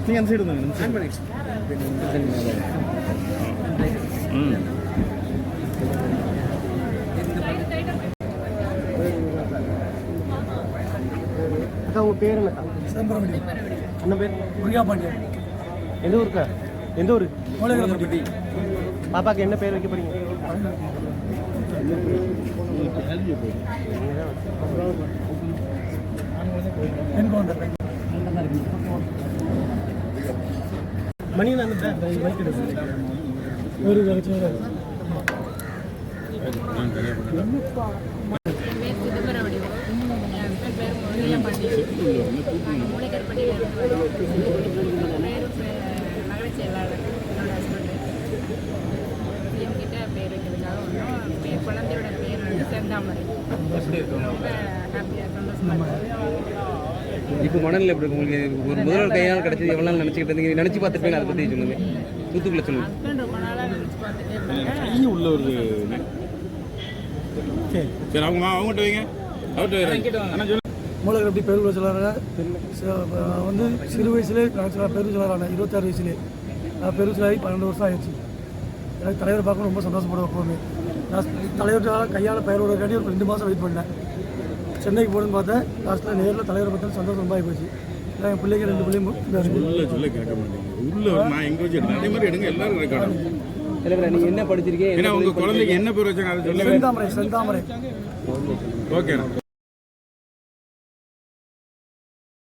நீங்க அந்த சைடு அக்கா உங்கள் பேர் என்னக்கா என்ன? பேர் முருகா பாண்டியன் எந்த ஊருக்கா? எந்த ஊர்? பாப்பாக்கு என்ன பேர் வைக்க போறீங்க? பெண் குழந்தை மணியில் அந்த பைக் எடுத்து ஒரு லட்சம் பேர் வந்து செந்தாமரை ரொம்ப ஹாப்பியாக சந்தோஷமாக இப்போ மணலில் எப்படி இருக்கு உங்களுக்கு? ஒரு முதல்வர் கையால் கிடைச்சது எவ்வளோ நாள் நினச்சிக்கிட்டு இருந்தீங்க? நினச்சி பார்த்துருப்பீங்க அதை பற்றி சொல்லுங்க. தூத்துக்குள்ள சொல்லுங்க. ரொம்ப நாளாக நினச்சி பார்த்துட்டே இருக்காங்க. கை உள்ள வருது சரி. அவங்க அவங்ககிட்ட வைங்க. அவர்கிட்ட வைங்க. அண்ணா சொல்லு. மூலகரப்பட்டி பெருங்குள சிலராக வந்து சிறு வயசுலேயே நான் பெரு சிலரான இருபத்தாறு வயசுலேயே நான் பெரு சிலாகி பன்னெண்டு வருஷம் ஆயிடுச்சு. எனக்கு தலைவர் பார்க்க ரொம்ப சந்தோஷப்படுவேன் எப்போவுமே. நான் தலைவர்கிட்ட கையால் பெயர் விடுறதுக்காண்டி ஒரு ரெண்டு மாதம் வெயிட் பண்ணேன். சென்னைக்கு போகணுன்னு பார்த்தேன். லாஸ்ட்டில் நேரில் தலைவரை பார்த்தா சந்தோஷம் ரொம்ப ஆகி போச்சு. நான் என் பிள்ளைங்க ரெண்டு பிள்ளைங்க நீங்கள் என்ன படிச்சிருக்கீங்க ஏன்னா உங்க குழந்தைக்கு என்ன பேர் வச்சாங்க? செந்தாமரை செந்தாமரை. ஓகே